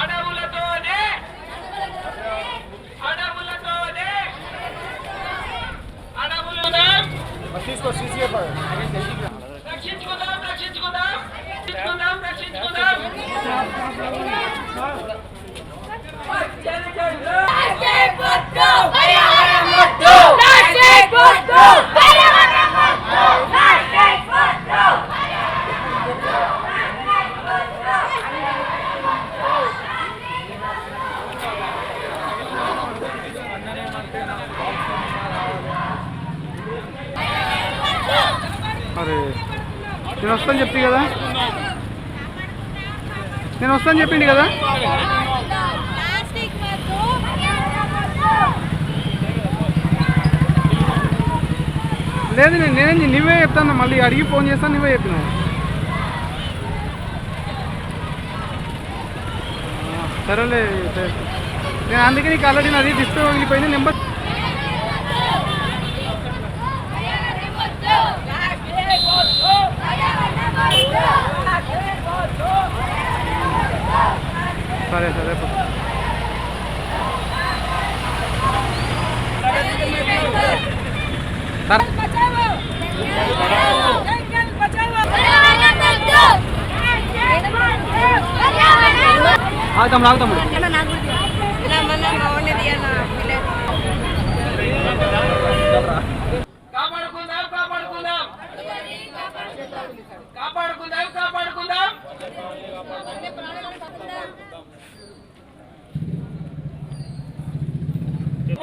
అడవులతోనే. అడవులతోనే. అడవులతోనే తీసుకో సీసీ రక్షించుకుందాం రక్షించుకుందాం. రక్షించుకుందాం. నేను వస్తాను చెప్పి కదా? నేను వస్తాను చెప్పింది కదా? లేదు నేను నేనే నువ్వే చెప్తాను? మళ్ళీ అడిగి ఫోన్ చేస్తాను నువ్వే చెప్పినావు. సరేలే నేను అందుకే నీకు ఆల్రెడీ నాది డిస్ప్లే వెళ్ళిపోయింది నెంబర్ పర్యావరణం వద్దు ప్లాస్టిక్ వద్దు పర్యావరణం వద్దు ప్లాస్టిక్ వద్దు సరే సరే పో. సరే బచావో జంగల్ బచావో పర్యావరణం వద్దు పర్యావరణం వద్దు ఆగుతాం ఆగుతాం. కాపాడుకుందాం కాపాడుకుందాం. కాపాడుకుందాం కాపాడుకుందాం.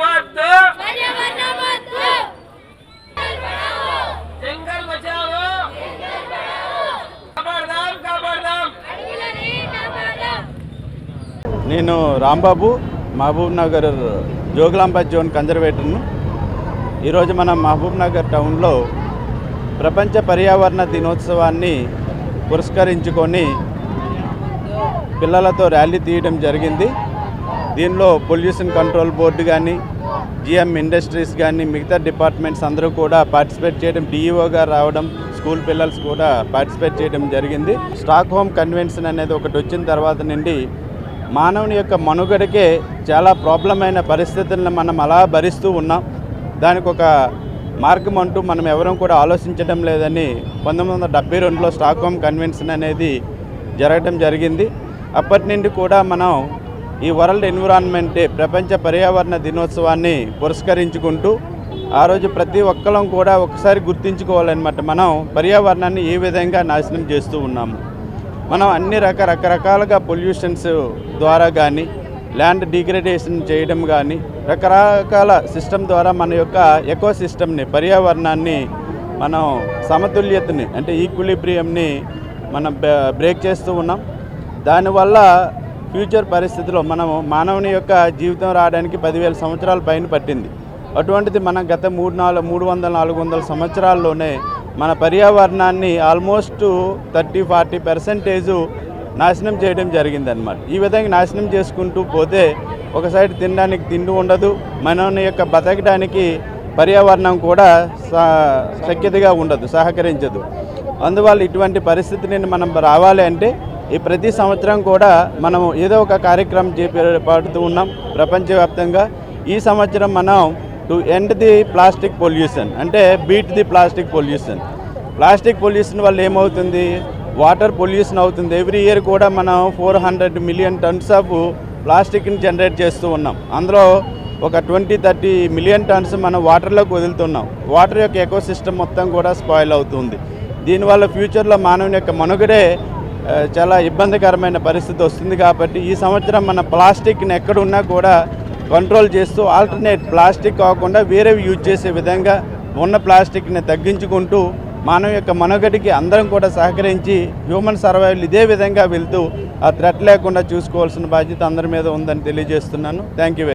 వద్దు జంగల్ బచావో కాపాడదాం కాపాడదాం. నేను రాంబాబు మహబూబ్ నగర్ జోగులాంబ జోన్ కన్జర్వేటర్ను. ఈరోజు మనం మహబూబ్ నగర్ టౌన్లో ప్రపంచ పర్యావరణ దినోత్సవాన్ని పురస్కరించుకొని పిల్లలతో ర్యాలీ తీయడం జరిగింది. దీనిలో పొల్యూషన్ కంట్రోల్ బోర్డు కానీ జిఎం ఇండస్ట్రీస్ కానీ మిగతా డిపార్ట్మెంట్స్ అందరూ కూడా పార్టిసిపేట్ చేయడం డిఈఓగా రావడం స్కూల్ పిల్లల్స్ కూడా పార్టిసిపేట్ చేయడం జరిగింది. స్టాక్ హోమ్ కన్వెన్షన్ అనేది ఒకటి వచ్చిన తర్వాత నుండి మానవుని యొక్క మనుగడకే చాలా ప్రాబ్లం అయిన పరిస్థితులను మనం అలా భరిస్తూ ఉన్నాం. దానికి ఒక మార్గం అంటూ మనం ఎవరం కూడా ఆలోచించడం లేదని పంతొమ్మిది వందల డెబ్బై రెండులో స్టాక్ హోమ్ కన్వెన్షన్ అనేది జరగడం జరిగింది. అప్పటి నుండి కూడా మనం ఈ వరల్డ్ ఎన్విరాన్మెంట్ డే ప్రపంచ పర్యావరణ దినోత్సవాన్ని పురస్కరించుకుంటూ ఆ రోజు ప్రతి ఒక్కరం కూడా ఒకసారి గుర్తించుకోవాలన్నమాట. మనం పర్యావరణాన్ని ఏ విధంగా నాశనం చేస్తూ ఉన్నాము. మనం అన్ని రక రకరకాలుగా పొల్యూషన్స్ ద్వారా కానీ ల్యాండ్ డిగ్రేడేషన్ చేయడం కానీ రకరకాల సిస్టమ్ ద్వారా మన యొక్క ఎకో సిస్టమ్ని పర్యావరణాన్ని మనం సమతుల్యతని అంటే ఈక్విలిబ్రియంని మనం బ్రేక్ చేస్తూ ఉన్నాం. దానివల్ల ఫ్యూచర్ పరిస్థితిలో మనం మానవుని యొక్క జీవితం రావడానికి పదివేల సంవత్సరాల పైన పట్టింది. అటువంటిది మనం గత మూడు నాలుగు మూడు వందల నాలుగు వందల సంవత్సరాల్లోనే మన పర్యావరణాన్ని ఆల్మోస్ట్ థర్టీ ఫార్టీ పర్సెంటేజు నాశనం చేయడం జరిగిందనమాట ఈ విధంగా నాశనం చేసుకుంటూ పోతే ఒక సైడ్ తినడానికి తిండి ఉండదు మన యొక్క బతకడానికి పర్యావరణం కూడా సా- శక్యతగా ఉండదు సహకరించదు. అందువల్ల ఇటువంటి పరిస్థితిని మనం రావాలి అంటే ఈ ప్రతి సంవత్సరం కూడా మనం ఏదో ఒక కార్యక్రమం చేపడుతూ ఉన్నాం ప్రపంచవ్యాప్తంగా. ఈ సంవత్సరం మనం to end the plastic pollution అంటే beat the plastic pollution plastic pollution వల్ల ఏమవుతుంది? వాటర్ పొల్యూషన్ అవుతుంది. ఎవ్రీ ఇయర్ కూడా మనం four hundred million tons of ప్లాస్టిక్ని generate చేస్తూ ఉన్నాం. అందులో ఒక ట్వంటీ థర్టీ మిలియన్ టన్స్ మనం వాటర్లోకి వదులుతున్నాం. వాటర్ యొక్క ఎకో సిస్టమ్ మొత్తం కూడా స్పాయిల్ అవుతుంది. దీనివల్ల ఫ్యూచర్లో మానవుని యొక్క మనుగడే చాలా ఇబ్బందికరమైన పరిస్థితి వస్తుంది కాబట్టి ఈ సంవత్సరం మన ప్లాస్టిక్ని ఎక్కడున్నా కూడా కంట్రోల్ చేస్తూ ఆల్టర్నేట్ ప్లాస్టిక్ కాకుండా వేరేవి యూజ్ చేసే విధంగా ఉన్న ప్లాస్టిక్ని తగ్గించుకుంటూ మానవ యొక్క మనుగడికి అందరం కూడా సహకరించి హ్యూమన్ సర్వైవల్ ఇదే విధంగా వెళ్తూ ఆ థ్రెట్ లేకుండా చూసుకోవాల్సిన బాధ్యత అందరి మీద ఉందని తెలియజేస్తున్నాను. Thank you